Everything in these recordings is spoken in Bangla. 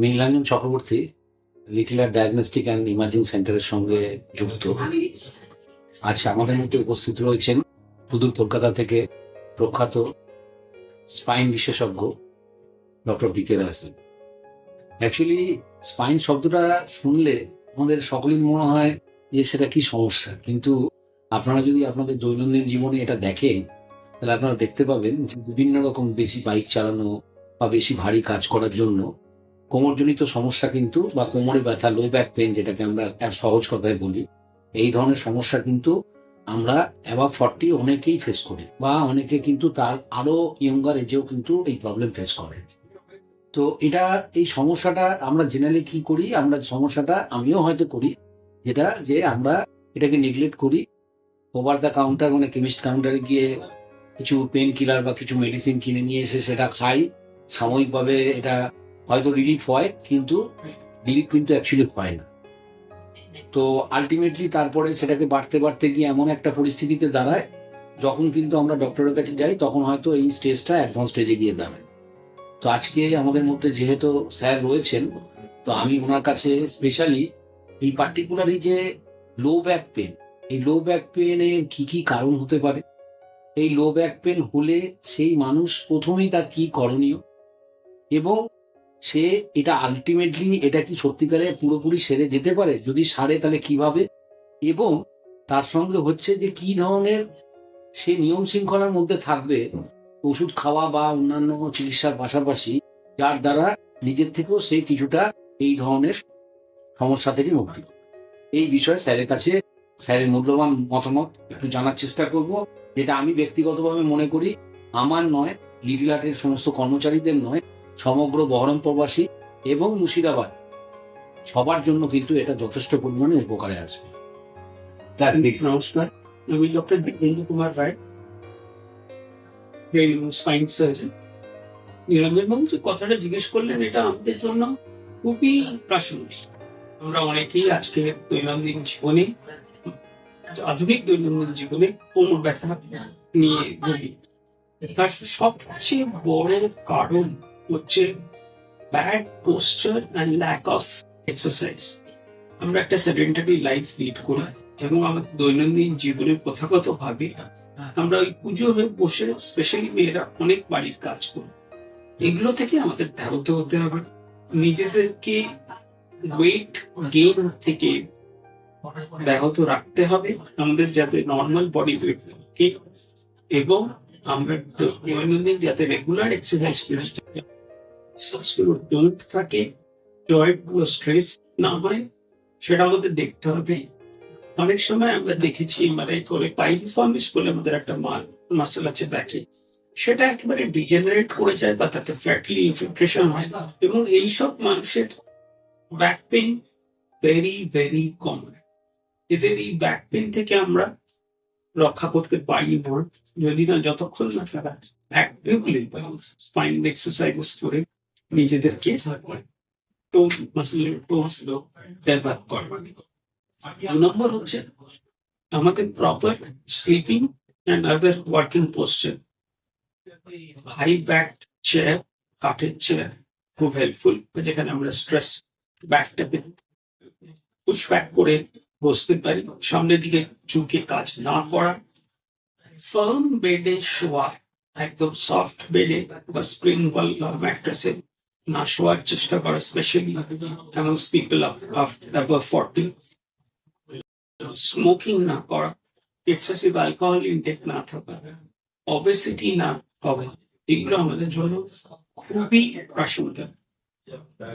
আমি নীলাঞ্জন চক্রবর্তী লিটিলার ডায়াগনস্টিক অ্যান্ড ইমাজিং সেন্টারের সঙ্গে যুক্ত। আচ্ছা আমাদের মধ্যে উপস্থিত রয়েছেন সুদূর কলকাতা থেকে প্রখ্যাত স্পাইন বিশেষজ্ঞ ডক্টর বি কে দাসেন অ্যাকচুয়ালি স্পাইন শব্দটা শুনলে আমাদের সকলের মনে হয় যে সেটা কি সমস্যা। কিন্তু আপনারা যদি আপনাদের দৈনন্দিন জীবনে এটা দেখেন, তাহলে আপনারা দেখতে পাবেন যে বিভিন্ন রকম বেশি বাইক চালানো বা বেশি ভারী কাজ করার জন্য কোমরজনিত সমস্যা কিন্তু বা কোমরে ব্যথা লো ব্যাক পেন যেটাকে আমরা সহজ কথায় বলি, এই ধরনের সমস্যা কিন্তু আমরা অ্যাবাভ ফর্টি অনেকেই ফেস করি বা অনেকে কিন্তু তার আরও ইয়ঙ্গার এজেও কিন্তু এই প্রবলেম ফেস করে। তো এটা, এই সমস্যাটা আমরা জেনারেলি কি করি? আমরা সমস্যাটা আমিও হয়তো করি, যেটা যে আমরা এটাকে নেগলেক্ট করি। ওভার দ্য কাউন্টার মানে কেমিস্ট কাউন্টারে গিয়ে কিছু পেন কিলার বা কিছু মেডিসিন কিনে নিয়ে এসে সেটা খাই। সাময়িকভাবে এটা হয়তো রিলিফ হয়, কিন্তু রিলিফ কিন্তু অ্যাকচুয়ালি হয় না। তো আলটিমেটলি তারপরে সেটাকে বাড়তে বাড়তে গিয়ে এমন একটা পরিস্থিতিতে দাঁড়ায়, যখন কিন্তু আমরা ডক্টরের কাছে যাই, তখন হয়তো এই স্টেজটা অ্যাডভান্স স্টেজে গিয়ে দাঁড়ায়। তো আজকে আমাদের মধ্যে যেহেতু স্যার রয়েছেন, তো আমি ওনার কাছে স্পেশালি এই পার্টিকুলারই যে লো ব্যাক পেন এই লো ব্যাক পেনের কি কি কারণ হতে পারে? এই লো ব্যাক পেন হলে সেই মানুষ প্রথমেই তার কি করণীয়? এবং সে এটা আলটিমেটলি এটা কি সত্যিকারে পুরোপুরি সেরে যেতে পারে? যদি সারে, তাহলে কীভাবে? এবং তার সঙ্গে হচ্ছে যে কি ধরনের সে নিয়ম শৃঙ্খলার মধ্যে থাকবে, ওষুধ খাওয়া বা অন্যান্য চিকিৎসার পাশাপাশি, যার দ্বারা নিজের থেকেও সে কিছুটা এই ধরনের সমস্যা থেকে মুক্তি এই বিষয়ে স্যারের কাছে স্যারের মূল্যবান মতামত একটু জানার চেষ্টা করব। যেটা আমি ব্যক্তিগতভাবে মনে করি, আমার নয়, লিটিল আর্টের সমস্ত কর্মচারীদের নয় সমগ্র বহরম প্রবাসী এবং মুর্শিদাবাদ। সবার জন্য কিন্তু এটা যথেষ্ট পরিমাণে উপকারে আসবে। স্যার নমস্কার, আমি doctor Digendra Kumar Roy spine surgeon যে কথাটা জিজ্ঞেস করলেন, এটা আমাদের জন্য খুবই প্রাসঙ্গিক। আমরা অনেকেই আজকে দৈনন্দিন জীবনে, আধুনিক দৈনন্দিন জীবনে ব্যথা নিয়ে তার সবচেয়ে বড় কারণ হচ্ছে bad posture and lack of exercise আমরা একটা সেডেন্টারি লাইফ লিড করি এবং আমাদের দৈনন্দিন জীবনে প্রথাগত ভাবে আমরা ওই পুজো হয়ে বসে স্পেশালি মেয়েরা অনেক বাড়ির কাজ করি। এগুলো থেকে আমাদের ব্যাহত হতে হবে। নিজেদেরকে ওয়েট গেইন থেকে ব্যাহত রাখতে হবে। আমাদের যাতে নর্মাল বডি ওয়েট থাকে এবং আমরা দৈনন্দিন যাতে রেগুলার এক্সারসাইজ করি শ্বাসগুলো ডোন্ট থাকে স্ট্রেস না হয়, সেটা আমাদের দেখতে হবে। অনেক সময় আমরা দেখেছি এমআরআই করে বলে আমাদের একটা মাসেল আছে ব্যাকে সেটা একেবারে ডিজেনারেট করে যায় বা তাতে ফ্যাটলি ইনফিল্ট্রেশন হয় এবং এইসব মানুষের back pain very very common এদের এই ব্যাক পেন থেকে আমরা রক্ষা করতে পারি না। যদি না, যতক্ষণ না তারা অ্যাক্টিভলি স্পাইন এক্সারসাইজ করে নিজেদেরকে মাসেলের টোন ডেভেলপ করবে দু নম্বর হচ্ছে আমাদের proper sleeping and other working posture high back chair কাঠের চেয়ার খুব হেল্পফুল যেখানে আমরা স্ট্রেস ব্যাকটাকে পুশ ব্যাক করে বসতে পারি। সামনের দিকে ঝুঁকে কাজ না করা। ফার্ম বেডে শোয়া, একদম সফট বেডে বা স্প্রিং বল বা ম্যাট্রেসে না শোয়ার চেষ্টা করা স্পেশালি above 40 স্মোকিং না করা এক্সেসিভ অ্যালকোহল ইনটেক না থাকা অবেসিটি না হবে এগুলো আমাদের জন্য খুবই প্রাসঙ্গিক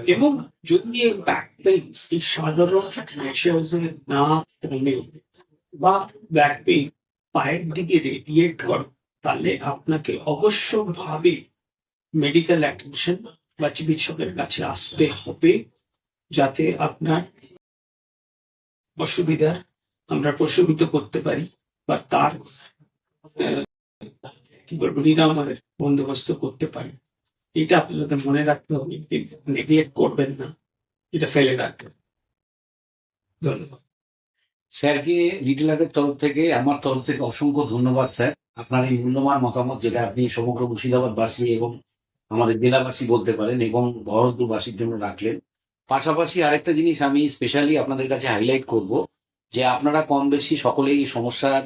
এবং যদি এই ব্যাক পেইন এই সাধারণ না কমে বা ব্যাক পেইন পায়ের দিকে রেডিয়েট করে তাহলে আপনাকে অবশ্যভাবে মেডিকেল অ্যাটেনশন বা চিকিৎসকের কাছে আসতে হবে যাতে আপনার অসুবিধার আমরা প্রশমিত করতে পারি বা তার নিরাময়ের বন্দোবস্ত করতে পারি। এটা আপনাদের মনে রাখতে হবে নেগলেক্ট করবেন না, এটা ফেলে রাখবেন। ধন্যবাদ। স্যারকে লিটল আর্টের তরফ থেকে, আমার তরফ থেকে অসংখ্য ধন্যবাদ, স্যার। আপনার এই মূল্যবান মতামত যেটা আপনি সমগ্র মুর্শিদাবাদবাসী এবং আমাদের জেলাবাসী বলতে পারেন এবং বহরদপুরবাসীর জন্য রাখলেন। পাশাপাশি আরেকটা জিনিস আমি স্পেশালি আপনাদের কাছে হাইলাইট করব, যে আপনারা কম বেশি সকলেই এই সমস্যার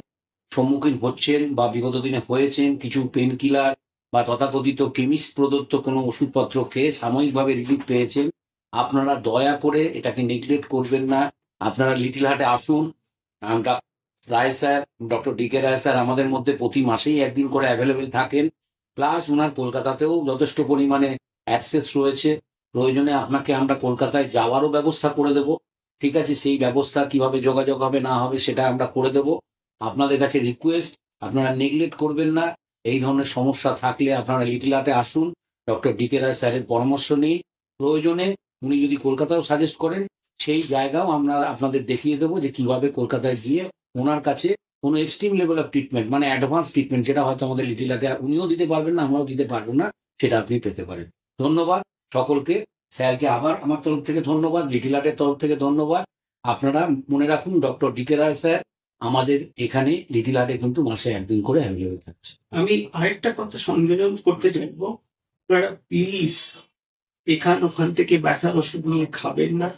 সম্মুখীন হচ্ছেন বা বিগত দিনে হয়েছেন, কিছু পেন কিলার বা তথাকথিত কেমিস্ট প্রদত্ত কোনো ওষুধপত্র খেয়ে সাময়িকভাবে রিলিফ পেয়েছেন, আপনারা দয়া করে এটাকে নেগলেক্ট করবেন না। আপনারা লিটিল হাটে আসুন। Roy sir doctor D K Roy sir আমাদের মধ্যে প্রতি মাসেই একদিন করে অ্যাভেলেবেল থাকেন। প্লাস ওনার কলকাতাতেও যথেষ্ট পরিমাণে অ্যাক্সেস রয়েছে। প্রয়োজনে আপনাকে আমরা কলকাতায় যাওয়ারও ব্যবস্থা করে দেব। ঠিক আছে, সেই ব্যবস্থা কীভাবে যোগাযোগ হবে, না হবে, সেটা আমরা করে দেব। আপনাদের কাছে রিকোয়েস্ট আপনারা নেগলেক্ট করবেন না। এই ধরনের সমস্যা থাকলে আপনারা লিটিল হাটে আসুন। ডক্টর ডি কে রায় স্যারের পরামর্শ নিই প্রয়োজনে উনি যদি কলকাতাও সাজেস্ট করেন, সেই জায়গাও আমরা আপনাদের দেখিয়ে দেবো যে কীভাবে কলকাতায় গিয়ে ওনার কাছে কোনো এক্সট্রিম লেভেল অফ ট্রিটমেন্ট মানে অ্যাডভান্স ট্রিটমেন্ট যেটা হয়তো আমাদের লিটিল উনিও দিতে পারবেন না, আমরাও দিতে পারব না, সেটা আপনি পেতে পারেন। ধন্যবাদ সকলকে। স্যারকে আবার আমার তরফ থেকে ধন্যবাদ লিটিল তরফ থেকে ধন্যবাদ। আপনারা মনে রাখুন, doctor D K Roy sir আমাদের এখানে লিটিল কিন্তু মাসে একদিন করে অ্যাভেলেবেল থাকছে। আমি আরেকটা কথা সংযোজন করতে চাইব। আপনারা প্লিজ এখান ওখান থেকে ব্যথার ওষুধ নিয়ে খাবেন না।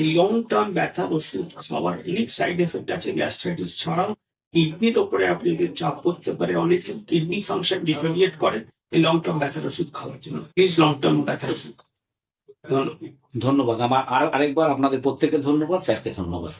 এই লং টার্ম ব্যথার ওষুধ খাওয়ার অনেক সাইড এফেক্ট আছে গ্যাস্ট্রাইটিস ছাড়াও। কিডনির ওপরে আপনি যদি চাপ পড়তে পারে, অনেক কিডনি ফাংশন ডিটোরিয়েট করে, এই লং টার্ম ব্যথার ওষুধ খাওয়ার জন্য। প্লিজ লং টার্ম ব্যথার ওষুধ। ধন্যবাদ। আমার আর, আরেকবার আপনাদের প্রত্যেককে ধন্যবাদ, স্যারকে ধন্যবাদ।